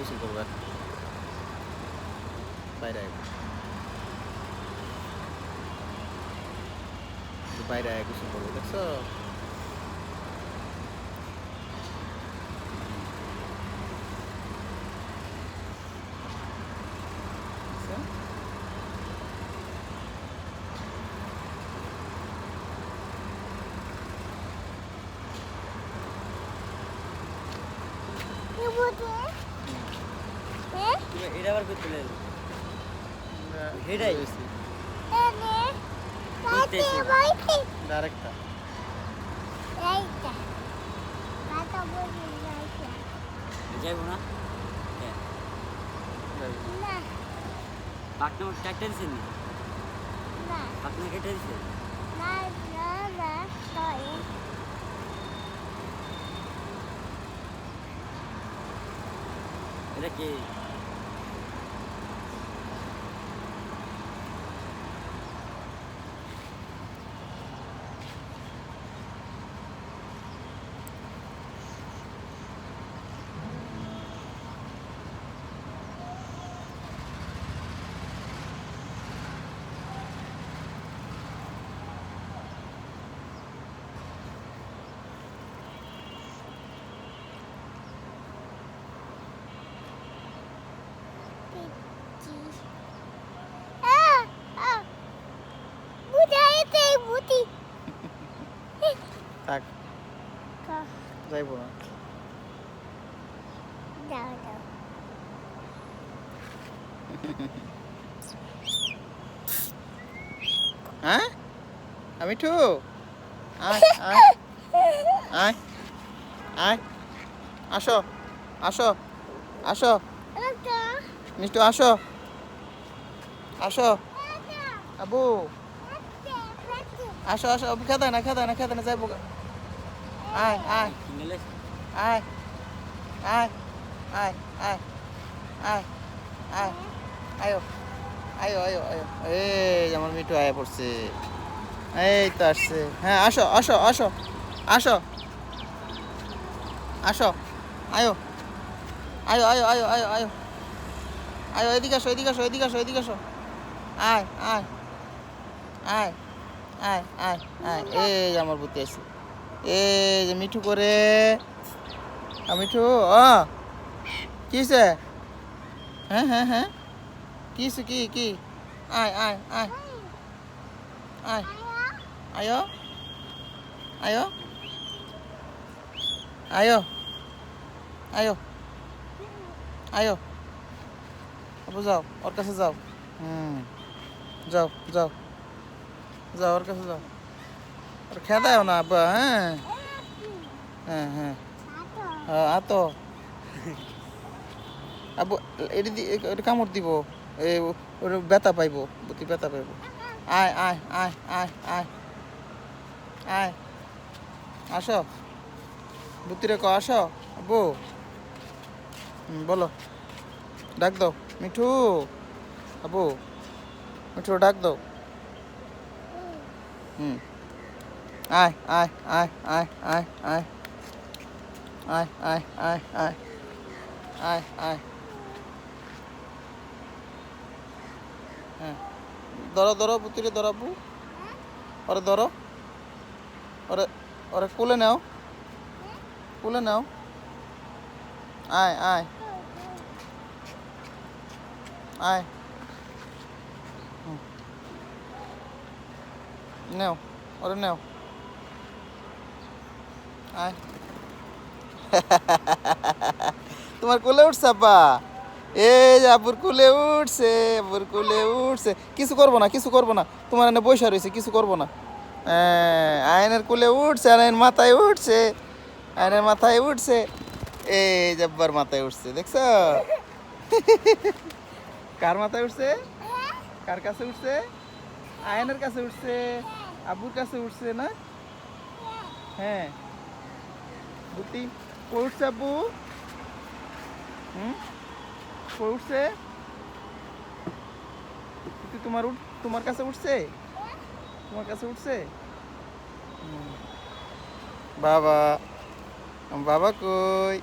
pusing kau kan Bye dah aku Bye dah aku So What হ্যাঁ? এটা আবার করতে লাগল এটাই ডাইরেক্টটা। যাইব না? পাটনা ট্রাক্টর দিচ্ছেন না? পাটনা কেটে দিচ্ছেন না না না সরি এটা কি? থাক যাইবো না। হ্যাঁ? আমি টু আয় আয় আয় আয়। আসো আসো আসো। মিষ্টু আসো। আসো। আবু। আসো আসো। আবু খেতে না খেতে না খেতে না যাইবো। আয় আয় আয় আয় আয় আয় আয় আয় আয়ো আয়ো আয়ো আয়ো এই, আমার মিঠু আয় পড়ছে। এই তো আসছে। হ্যাঁ আসো আসো আসো। আসো। আসো। আয়ো। আয়ো আয়ো আয়ো আয়ো আয়ো। আয়ো, এদিকে আসো এদিকে আসো এদিকে আসো এদিকে আসো। আয় আয়। আয় আয় আয় আয়। এই আমার বুদ্ধি আছে। যে মিঠু করে। মিঠু ও কি হয়েছে হ্যাঁ হ্যাঁ হ্যাঁ। কি হয়েছে কি কি? আয় আয় আয়। আয়, আয়ো আয়ো আয়ো আয়ো আয়ো। আবু যাও, ওর কাছে যাও। হুম, যাও যাও যাও, ওর কাছে যাও। খেদাও না, আব্বা হ্যাঁ। হ্যাঁ হ্যাঁ। হ্যাঁ আ তো আবু এটি দি- এটা কামড় দিব। এই ওর ব্যথা পাইব, বুদ্ধি ব্যথা পাইব। আয় আয় আয় আয় আয়। আয়। আসো। বুদ্ধিরে ক আসো। আবু বলো। ডাক দাও। মিঠু। আবু মিঠু ডাক দাও। হুম। আয় আয় আয় আয় আয় আয় আয় আয় আয় আয় আয় আয় হ্যাঁ ধরো ধরো পুতিরে ধরাবু ওরে ধরো ওরে ওরে কুলে নাও কুলে নাও আয় আয় আয়। নেও ওরে নেও তোমার কোলে উঠছে আব্বা? এই যে আব্বুর কোলে উঠছে আব্বুর কোলে উঠছে। কিছু করব না কিছু করব না। তোমার এনে বৈশা রয়েছে কিছু করব না। হ্যাঁ, আয়নের কোলে উঠছে আয়নের মাথায় উঠছে আয়নের মাথায় উঠছে। এই যে আব্বার মাথায় উঠছে দেখছ? কার মাথায় উঠছে? কার কাছে উঠছে? আয়নের কাছে উঠছে আব্বুর কাছে উঠছে না? হ্যাঁ। বুদ্ধি করছে আব্বু হুম? উঠছে তোমার তোমার কাছে উঠছে? তোমার কাছে উঠছে। বাবা বাবা কই?